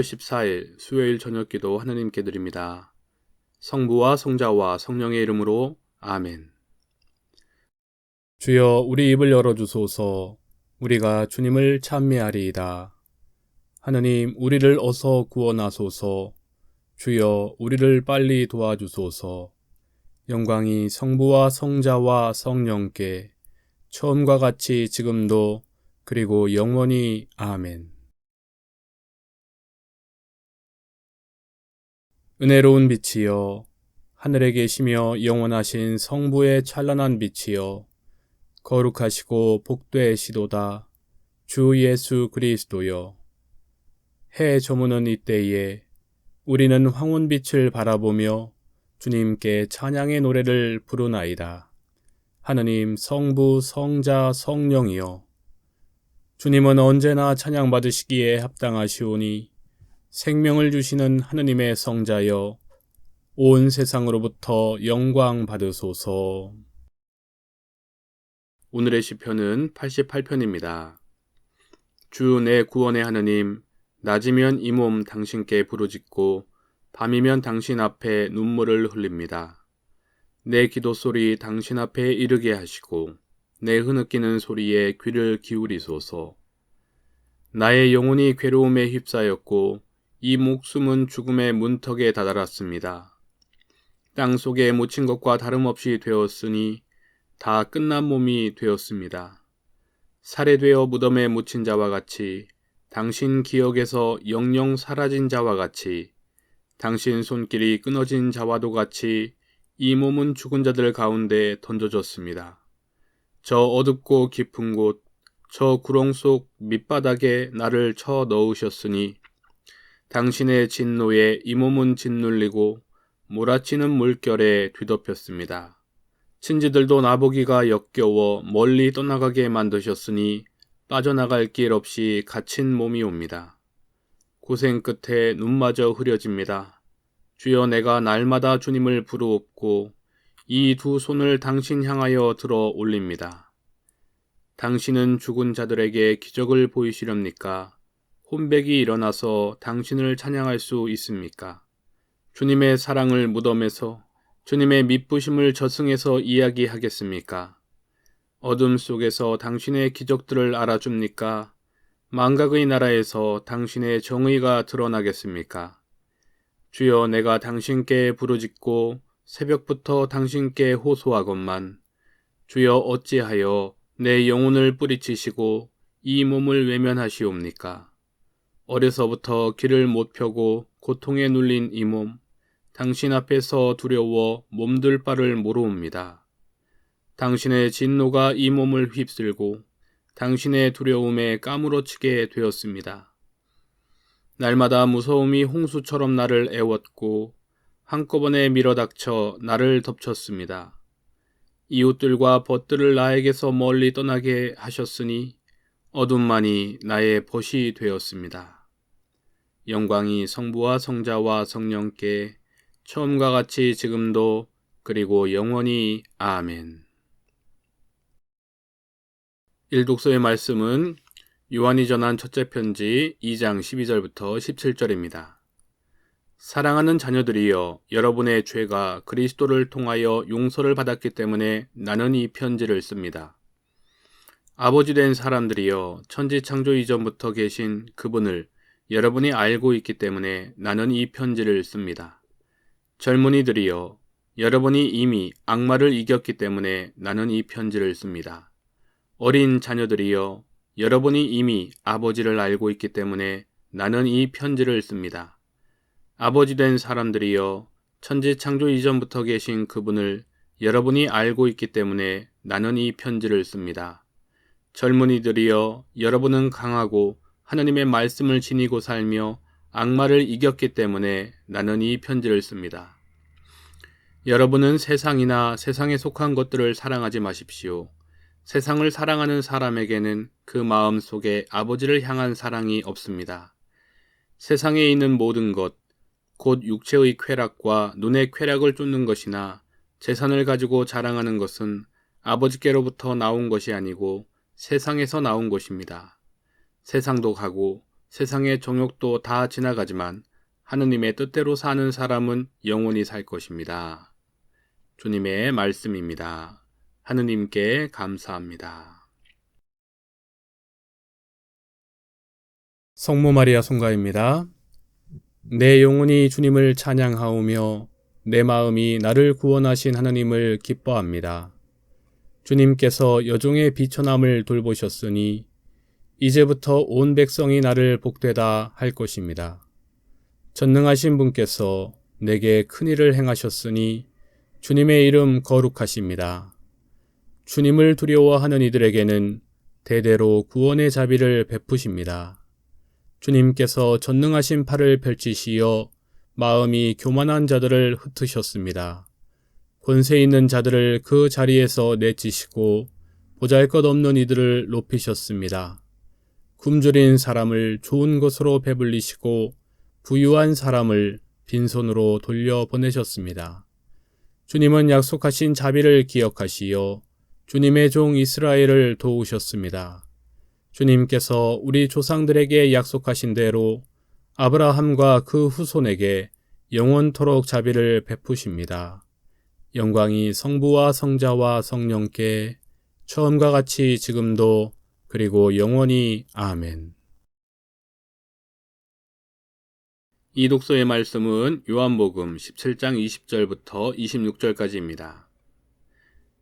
10월 14일 수요일 저녁 기도 하느님께 드립니다. 성부와 성자와 성령의 이름으로 아멘. 주여 우리 입을 열어 주소서 우리가 주님을 찬미하리이다. 하느님 우리를 어서 구원하소서 주여 우리를 빨리 도와주소서 영광이 성부와 성자와 성령께 처음과 같이 지금도 그리고 영원히 아멘. 은혜로운 빛이여 하늘에 계시며 영원하신 성부의 찬란한 빛이여 거룩하시고 복되시도다. 주 예수 그리스도여. 해 저무는 이때에 우리는 황혼빛을 바라보며 주님께 찬양의 노래를 부르나이다. 하느님 성부 성자 성령이여. 주님은 언제나 찬양받으시기에 합당하시오니 생명을 주시는 하느님의 성자여 온 세상으로부터 영광 받으소서. 오늘의 시편은 88편입니다. 주 내 구원의 하느님 낮이면 이 몸 당신께 부르짖고 밤이면 당신 앞에 눈물을 흘립니다. 내 기도 소리 당신 앞에 이르게 하시고 내 흐느끼는 소리에 귀를 기울이소서. 나의 영혼이 괴로움에 휩싸였고 이 목숨은 죽음의 문턱에 다다랐습니다. 땅 속에 묻힌 것과 다름없이 되었으니 다 끝난 몸이 되었습니다. 살해되어 무덤에 묻힌 자와 같이 당신 기억에서 영영 사라진 자와 같이 당신 손길이 끊어진 자와도 같이 이 몸은 죽은 자들 가운데 던져졌습니다. 저 어둡고 깊은 곳, 저 구렁 속 밑바닥에 나를 쳐 넣으셨으니 당신의 진노에 이 몸은 짓눌리고 몰아치는 물결에 뒤덮였습니다. 친지들도 나보기가 역겨워 멀리 떠나가게 만드셨으니 빠져나갈 길 없이 갇힌 몸이 옵니다. 고생 끝에 눈마저 흐려집니다. 주여 내가 날마다 주님을 부르옵고 이 두 손을 당신 향하여 들어 올립니다. 당신은 죽은 자들에게 기적을 보이시렵니까? 혼백이 일어나서 당신을 찬양할 수 있습니까? 주님의 사랑을 무덤에서 주님의 미쁘심을 저승에서 이야기하겠습니까? 어둠 속에서 당신의 기적들을 알아줍니까? 망각의 나라에서 당신의 정의가 드러나겠습니까? 주여 내가 당신께 부르짖고 새벽부터 당신께 호소하건만 주여 어찌하여 내 영혼을 뿌리치시고 이 몸을 외면하시옵니까? 어려서부터 길을 못 펴고 고통에 눌린 이 몸, 당신 앞에서 두려워 몸둘 바를 모르옵니다. 당신의 진노가 이 몸을 휩쓸고 당신의 두려움에 까무러치게 되었습니다. 날마다 무서움이 홍수처럼 나를 애웠고 한꺼번에 밀어닥쳐 나를 덮쳤습니다. 이웃들과 벗들을 나에게서 멀리 떠나게 하셨으니 어둠만이 나의 벗이 되었습니다. 영광이 성부와 성자와 성령께 처음과 같이 지금도 그리고 영원히 아멘. 일독서의 말씀은 요한이 전한 첫째 편지 2장 12절부터 17절입니다. 사랑하는 자녀들이여 여러분의 죄가 그리스도를 통하여 용서를 받았기 때문에 나는 이 편지를 씁니다. 아버지 된 사람들이여 천지 창조 이전부터 계신 그분을 여러분이 알고 있기 때문에 나는 이 편지를 씁니다. 젊은이들이여 여러분이 이미 악마를 이겼기 때문에 나는 이 편지를 씁니다. 어린 자녀들이여 여러분이 이미 아버지를 알고 있기 때문에 나는 이 편지를 씁니다. 아버지 된 사람들이여 천지 창조 이전부터 계신 그분을 여러분이 알고 있기 때문에 나는 이 편지를 씁니다. 젊은이들이여 여러분은 강하고 하나님의 말씀을 지니고 살며 악마를 이겼기 때문에 나는 이 편지를 씁니다. 여러분은 세상이나 세상에 속한 것들을 사랑하지 마십시오. 세상을 사랑하는 사람에게는 그 마음 속에 아버지를 향한 사랑이 없습니다. 세상에 있는 모든 것, 곧 육체의 쾌락과 눈의 쾌락을 쫓는 것이나 재산을 가지고 자랑하는 것은 아버지께로부터 나온 것이 아니고 세상에서 나온 것입니다. 세상도 가고 세상의 정욕도 다 지나가지만 하느님의 뜻대로 사는 사람은 영원히 살 것입니다. 주님의 말씀입니다. 하느님께 감사합니다. 성모 마리아 송가입니다. 내 영혼이 주님을 찬양하오며 내 마음이 나를 구원하신 하느님을 기뻐합니다. 주님께서 여종의 비천함을 돌보셨으니 이제부터 온 백성이 나를 복되다 할 것입니다. 전능하신 분께서 내게 큰 일을 행하셨으니 주님의 이름 거룩하십니다. 주님을 두려워하는 이들에게는 대대로 구원의 자비를 베푸십니다. 주님께서 전능하신 팔을 펼치시어 마음이 교만한 자들을 흩으셨습니다. 권세 있는 자들을 그 자리에서 내치시고 보잘 것 없는 이들을 높이셨습니다. 굶주린 사람을 좋은 것으로 배불리시고 부유한 사람을 빈손으로 돌려 보내셨습니다. 주님은 약속하신 자비를 기억하시어 주님의 종 이스라엘을 도우셨습니다. 주님께서 우리 조상들에게 약속하신 대로 아브라함과 그 후손에게 영원토록 자비를 베푸십니다. 영광이 성부와 성자와 성령께 처음과 같이 지금도 그리고 영원히 아멘. 이 독서의 말씀은 요한복음 17장 20절부터 26절까지입니다.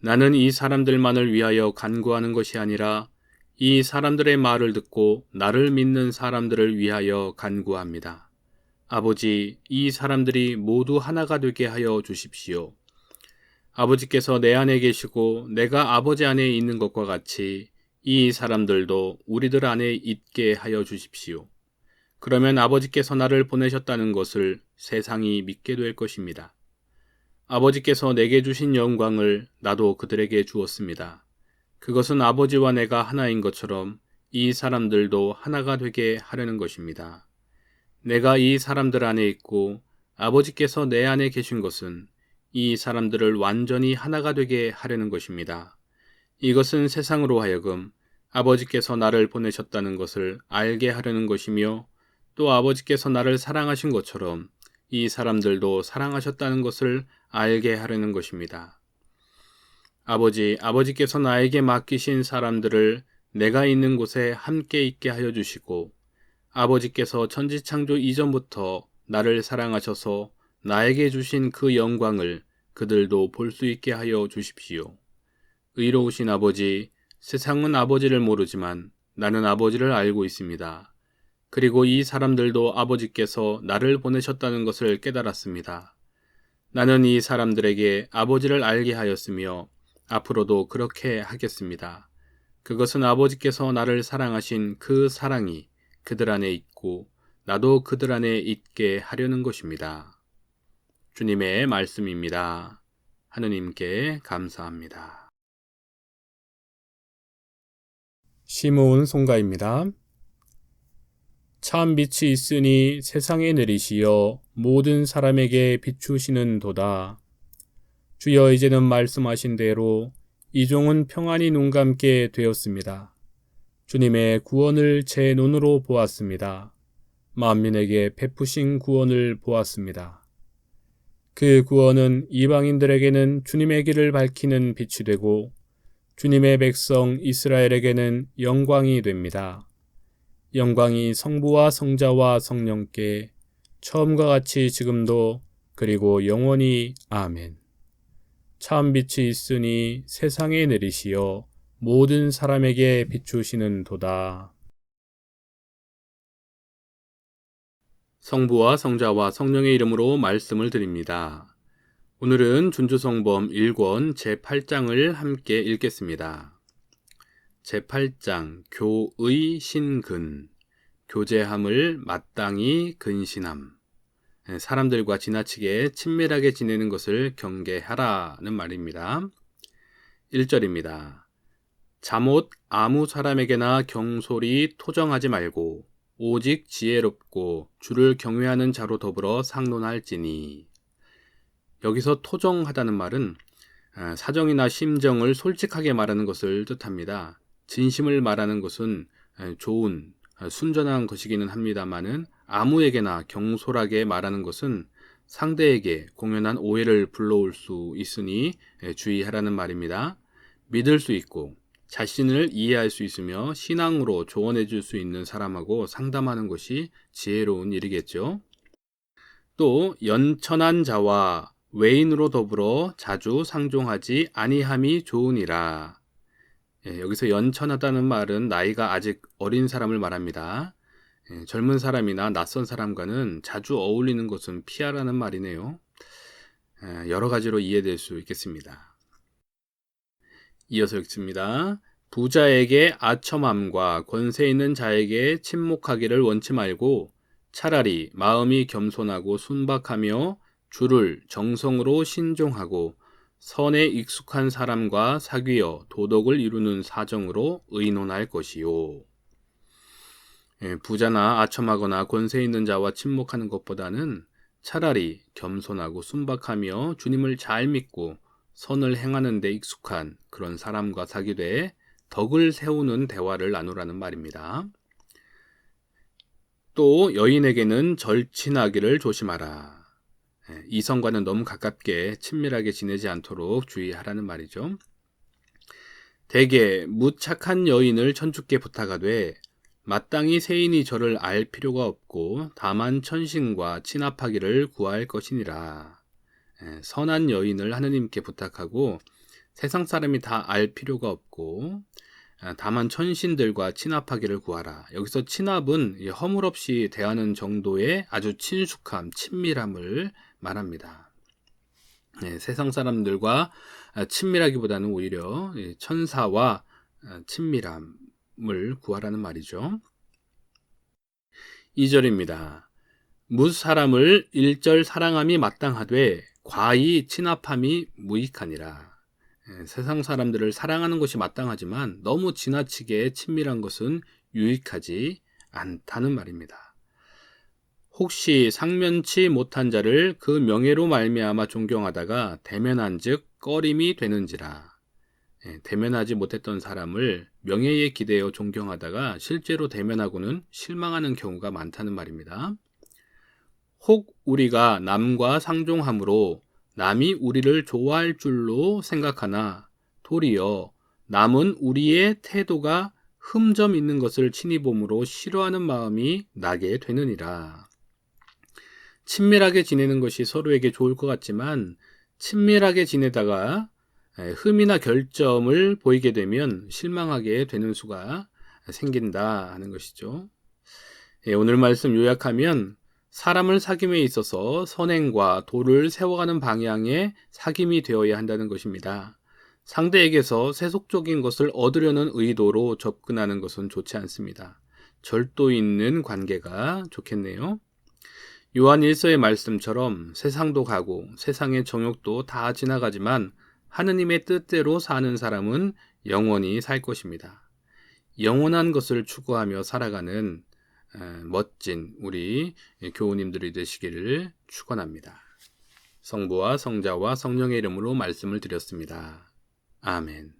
나는 이 사람들만을 위하여 간구하는 것이 아니라 이 사람들의 말을 듣고 나를 믿는 사람들을 위하여 간구합니다. 아버지, 이 사람들이 모두 하나가 되게 하여 주십시오. 아버지께서 내 안에 계시고 내가 아버지 안에 있는 것과 같이 이 사람들도 우리들 안에 있게 하여 주십시오. 그러면 아버지께서 나를 보내셨다는 것을 세상이 믿게 될 것입니다. 아버지께서 내게 주신 영광을 나도 그들에게 주었습니다. 그것은 아버지와 내가 하나인 것처럼 이 사람들도 하나가 되게 하려는 것입니다. 내가 이 사람들 안에 있고 아버지께서 내 안에 계신 것은 이 사람들을 완전히 하나가 되게 하려는 것입니다. 이것은 세상으로 하여금 아버지께서 나를 보내셨다는 것을 알게 하려는 것이며 또 아버지께서 나를 사랑하신 것처럼 이 사람들도 사랑하셨다는 것을 알게 하려는 것입니다. 아버지, 아버지께서 나에게 맡기신 사람들을 내가 있는 곳에 함께 있게 하여 주시고 아버지께서 천지창조 이전부터 나를 사랑하셔서 나에게 주신 그 영광을 그들도 볼 수 있게 하여 주십시오. 의로우신 아버지, 세상은 아버지를 모르지만 나는 아버지를 알고 있습니다. 그리고 이 사람들도 아버지께서 나를 보내셨다는 것을 깨달았습니다. 나는 이 사람들에게 아버지를 알게 하였으며 앞으로도 그렇게 하겠습니다. 그것은 아버지께서 나를 사랑하신 그 사랑이 그들 안에 있고 나도 그들 안에 있게 하려는 것입니다. 주님의 말씀입니다. 하느님께 감사합니다. 시므온 송가입니다. 참 빛이 있으니 세상에 내리시어 모든 사람에게 비추시는 도다. 주여 이제는 말씀하신 대로 이종은 평안히 눈 감게 되었습니다. 주님의 구원을 제 눈으로 보았습니다. 만민에게 베푸신 구원을 보았습니다. 그 구원은 이방인들에게는 주님의 길을 밝히는 빛이 되고 주님의 백성 이스라엘에게는 영광이 됩니다. 영광이 성부와 성자와 성령께 처음과 같이 지금도 그리고 영원히 아멘. 참 빛이 있으니 세상에 내리시어 모든 사람에게 비추시는 도다. 성부와 성자와 성령의 이름으로 말씀을 드립니다. 오늘은 준주성범 1권 제8장을 함께 읽겠습니다. 제8장 교의 신근 교제함을 마땅히 근신함 사람들과 지나치게 친밀하게 지내는 것을 경계하라는 말입니다. 1절입니다. 잠옷 아무 사람에게나 경솔히 토정하지 말고 오직 지혜롭고 주를 경외하는 자로 더불어 상론할지니 여기서 토정하다는 말은 아, 사정이나 심정을 솔직하게 말하는 것을 뜻합니다. 진심을 말하는 것은 아, 좋은 순전한 것이기는 합니다만은 아무에게나 경솔하게 말하는 것은 상대에게 공연한 오해를 불러올 수 있으니 예, 주의하라는 말입니다. 믿을 수 있고 자신을 이해할 수 있으며 신앙으로 조언해 줄 수 있는 사람하고 상담하는 것이 지혜로운 일이겠죠. 또 연천한 자와 외인으로 더불어 자주 상종하지 아니함이 좋으니라. 예, 여기서 연천하다는 말은 나이가 아직 어린 사람을 말합니다. 예, 젊은 사람이나 낯선 사람과는 자주 어울리는 것은 피하라는 말이네요. 예, 여러 가지로 이해될 수 있겠습니다. 이어서 읽습니다. 부자에게 아첨함과 권세 있는 자에게 침묵하기를 원치 말고 차라리 마음이 겸손하고 순박하며 주를 정성으로 신종하고 선에 익숙한 사람과 사귀어 도덕을 이루는 사정으로 의논할 것이요. 예, 부자나 아첨하거나 권세 있는 자와 침묵하는 것보다는 차라리 겸손하고 순박하며 주님을 잘 믿고 선을 행하는 데 익숙한 그런 사람과 사귀되 덕을 세우는 대화를 나누라는 말입니다. 또 여인에게는 절친하기를 조심하라. 예, 이성과는 너무 가깝게 친밀하게 지내지 않도록 주의하라는 말이죠. 대개 무착한 여인을 천주께 부탁하되 마땅히 세인이 저를 알 필요가 없고 다만 천신과 친합하기를 구할 것이니라. 예, 선한 여인을 하느님께 부탁하고 세상 사람이 다 알 필요가 없고 아, 다만 천신들과 친합하기를 구하라. 여기서 친합은 허물없이 대하는 정도의 아주 친숙함, 친밀함을 말합니다. 네, 세상 사람들과 아, 친밀하기보다는 오히려 천사와 아, 친밀함, 을 구하라는 말이죠. 2절입니다. 무 사람을 일절 사랑함이 마땅하되 과히 친합함이 무익하니라. 예, 세상 사람들을 사랑하는 것이 마땅하지만 너무 지나치게 친밀한 것은 유익하지 않다는 말입니다. 혹시 상면치 못한 자를 그 명예로 말미암아 존경하다가 대면한즉 꺼림이 되는지라. 예, 대면하지 못했던 사람을 명예에 기대어 존경하다가 실제로 대면하고는 실망하는 경우가 많다는 말입니다. 혹 우리가 남과 상종함으로 남이 우리를 좋아할 줄로 생각하나 도리어 남은 우리의 태도가 흠점 있는 것을 친히 봄으로 싫어하는 마음이 나게 되느니라. 친밀하게 지내는 것이 서로에게 좋을 것 같지만 친밀하게 지내다가 예, 흠이나 결점을 보이게 되면 실망하게 되는 수가 생긴다 하는 것이죠. 예, 오늘 말씀 요약하면 사람을 사귐에 있어서 선행과 도를 세워가는 방향의 사귐이 되어야 한다는 것입니다. 상대에게서 세속적인 것을 얻으려는 의도로 접근하는 것은 좋지 않습니다. 절도 있는 관계가 좋겠네요. 요한 1서의 말씀처럼 세상도 가고 세상의 정욕도 다 지나가지만 하느님의 뜻대로 사는 사람은 영원히 살 것입니다. 영원한 것을 추구하며 살아가는 멋진 우리 교우님들이 되시기를 축원합니다. 성부와 성자와 성령의 이름으로 말씀을 드렸습니다. 아멘.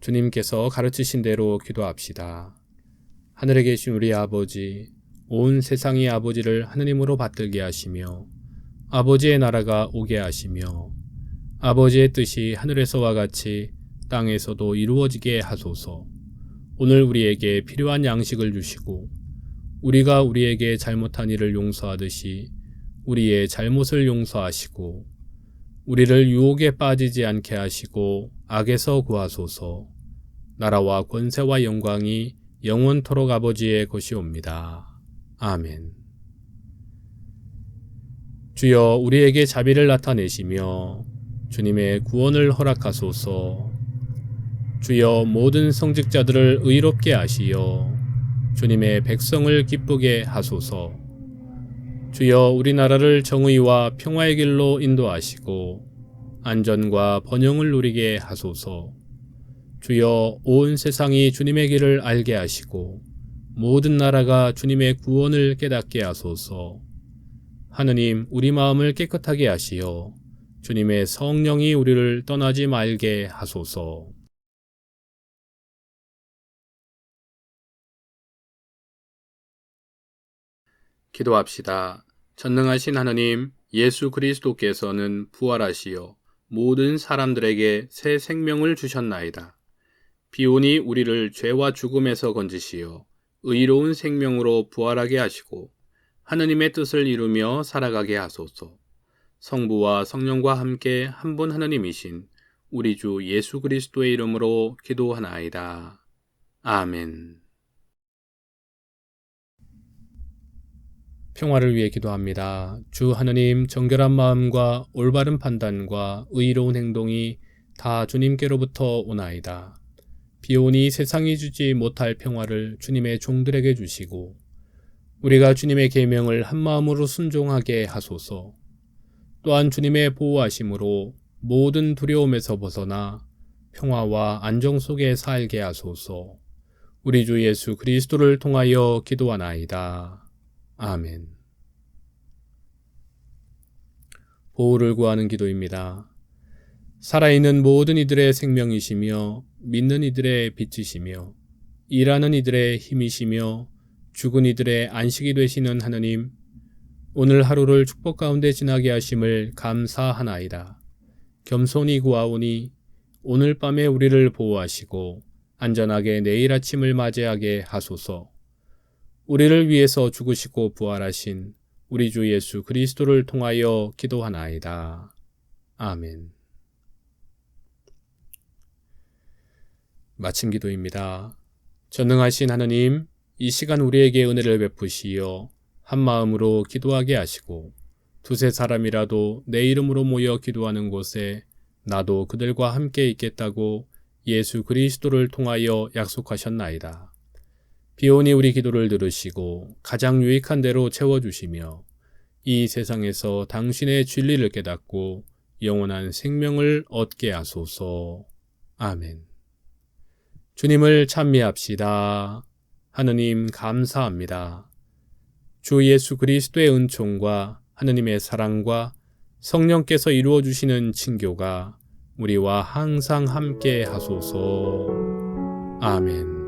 주님께서 가르치신 대로 기도합시다. 하늘에 계신 우리 아버지, 온 세상의 아버지를 하느님으로 받들게 하시며 아버지의 나라가 오게 하시며 아버지의 뜻이 하늘에서와 같이 땅에서도 이루어지게 하소서. 오늘 우리에게 필요한 양식을 주시고 우리가 우리에게 잘못한 일을 용서하듯이 우리의 잘못을 용서하시고 우리를 유혹에 빠지지 않게 하시고 악에서 구하소서. 나라와 권세와 영광이 영원토록 아버지의 것이옵니다. 아멘. 주여 우리에게 자비를 나타내시며 주님의 구원을 허락하소서. 주여 모든 성직자들을 의롭게 하시어 주님의 백성을 기쁘게 하소서. 주여 우리나라를 정의와 평화의 길로 인도하시고 안전과 번영을 누리게 하소서. 주여 온 세상이 주님의 길을 알게 하시고 모든 나라가 주님의 구원을 깨닫게 하소서. 하느님 우리 마음을 깨끗하게 하시어 주님의 성령이 우리를 떠나지 말게 하소서. 기도합시다. 전능하신 하느님, 예수 그리스도께서는 부활하시어 모든 사람들에게 새 생명을 주셨나이다. 비오니 우리를 죄와 죽음에서 건지시어 의로운 생명으로 부활하게 하시고 하느님의 뜻을 이루며 살아가게 하소서. 성부와 성령과 함께 한 분 하느님이신 우리 주 예수 그리스도의 이름으로 기도하나이다. 아멘. 평화를 위해 기도합니다. 주 하느님 정결한 마음과 올바른 판단과 의로운 행동이 다 주님께로부터 오나이다. 비오니 세상이 주지 못할 평화를 주님의 종들에게 주시고 우리가 주님의 계명을 한 마음으로 순종하게 하소서. 또한 주님의 보호하심으로 모든 두려움에서 벗어나 평화와 안정 속에 살게 하소서. 우리 주 예수 그리스도를 통하여 기도하나이다. 아멘. 보호를 구하는 기도입니다. 살아있는 모든 이들의 생명이시며 믿는 이들의 빛이시며 일하는 이들의 힘이시며 죽은 이들의 안식이 되시는 하느님, 오늘 하루를 축복 가운데 지나게 하심을 감사하나이다. 겸손히 구하오니 오늘 밤에 우리를 보호하시고 안전하게 내일 아침을 맞이하게 하소서. 우리를 위해서 죽으시고 부활하신 우리 주 예수 그리스도를 통하여 기도하나이다. 아멘. 마침 기도입니다. 전능하신 하느님, 이 시간 우리에게 은혜를 베푸시어 한 마음으로 기도하게 하시고 두세 사람이라도 내 이름으로 모여 기도하는 곳에 나도 그들과 함께 있겠다고 예수 그리스도를 통하여 약속하셨나이다. 비오니 우리 기도를 들으시고 가장 유익한 대로 채워주시며 이 세상에서 당신의 진리를 깨닫고 영원한 생명을 얻게 하소서. 아멘. 주님을 찬미합시다. 하느님 감사합니다. 주 예수 그리스도의 은총과 하느님의 사랑과 성령께서 이루어 주시는 친교가 우리와 항상 함께 하소서. 아멘.